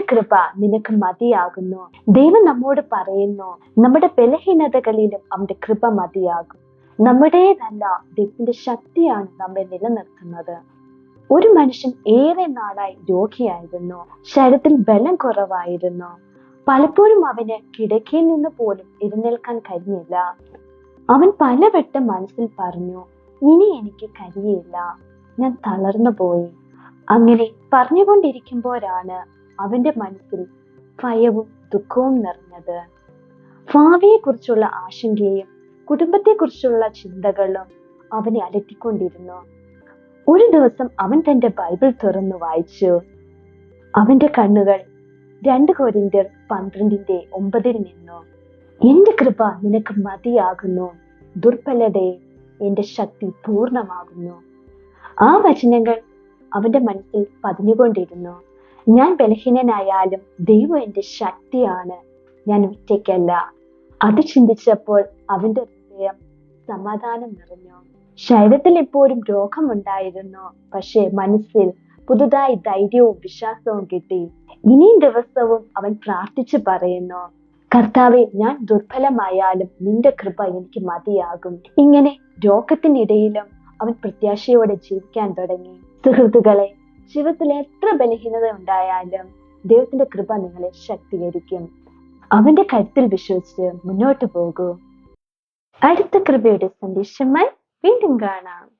കൃപ നിനക്ക് മതിയാകുന്നു. ദൈവം നമ്മോട് പറയുന്നു നമ്മുടെ ബലഹീനതകളിലും അവന്റെ കൃപ മതിയാകും. നമ്മുടേതല്ല ദൈവത്തിന്റെ ശക്തിയാണ് നമ്മെ നിലനിർത്തുന്നത്. ഒരു മനുഷ്യൻ ഏറെ നാളായി രോഗിയായിരുന്നു ശരീരത്തിൽ ബലം കുറവായിരുന്നു. പലപ്പോഴും അവന് കിടക്കയിൽ നിന്ന് പോലും എഴുന്നേൽക്കാൻ കഴിഞ്ഞില്ല. അവൻ പലവട്ടം മനസ്സിൽ പറഞ്ഞു ഇനി എനിക്ക് കഴിയില്ല ഞാൻ തളർന്നു പോയി അങ്ങനെ പറഞ്ഞുകൊണ്ടിരിക്കുമ്പോഴാണ് അവന്റെ മനസ്സിൽ ഭയവും ദുഃഖവും നിറഞ്ഞത്. ഭാവിയെക്കുറിച്ചുള്ള ആശങ്കയും കുടുംബത്തെക്കുറിച്ചുള്ള ചിന്തകളും അവനെ അലട്ടിക്കൊണ്ടിരുന്നു. ഒരു ദിവസം അവൻ തന്റെ ബൈബിൾ തുറന്നു വായിച്ചു. അവന്റെ കണ്ണുകൾ രണ്ട് കോരിന്റർ പന്ത്രണ്ടിന്റെ ഒമ്പതിൽ നിന്നു. എന്റെ കൃപ നിനക്ക് മതിയാകുന്നു. ദുർബലതയെ എന്റെ ശക്തി പൂർണമാകുന്നു. ആ വചനങ്ങൾ അവന്റെ മനസ്സിൽ പതിഞ്ഞുകൊണ്ടിരുന്നു. ഞാൻ ബലഹീനനായാലും ദൈവം എന്റെ ശക്തിയാണ്. ഞാൻ ഒറ്റയ്ക്കല്ല. അത് ചിന്തിച്ചപ്പോൾ അവന്റെ ഹൃദയം സമാധാനം നിറഞ്ഞു. ശരീരത്തിൽ എപ്പോഴും രോഗമുണ്ടായിരുന്നു. പക്ഷേ മനസ്സിൽ പുതുതായി ധൈര്യവും വിശ്വാസവും കിട്ടി. ഇനിയും ദിവസവും അവൻ പ്രാർത്ഥിച്ചു പറയുന്നു കർത്താവെ ഞാൻ ദുർബലമായാലും നിന്റെ കൃപ എനിക്ക് മതിയാകും. ഇങ്ങനെ രോഗത്തിനിടയിലും അവൻ പ്രത്യാശയോടെ ജീവിക്കാൻ തുടങ്ങി. സുഹൃത്തുക്കളെ ജീവിതത്തിൽ എത്ര ബലഹീനത ഉണ്ടായാലും ദൈവത്തിന്റെ കൃപ നിങ്ങളെ ശക്തീകരിക്കും. അവന്റെ കരുത്തിൽ വിശ്വസിച്ച് മുന്നോട്ട് പോകൂ. അടുത്ത കൃപയുടെ സന്ദേശമായി വീണ്ടും കാണാം.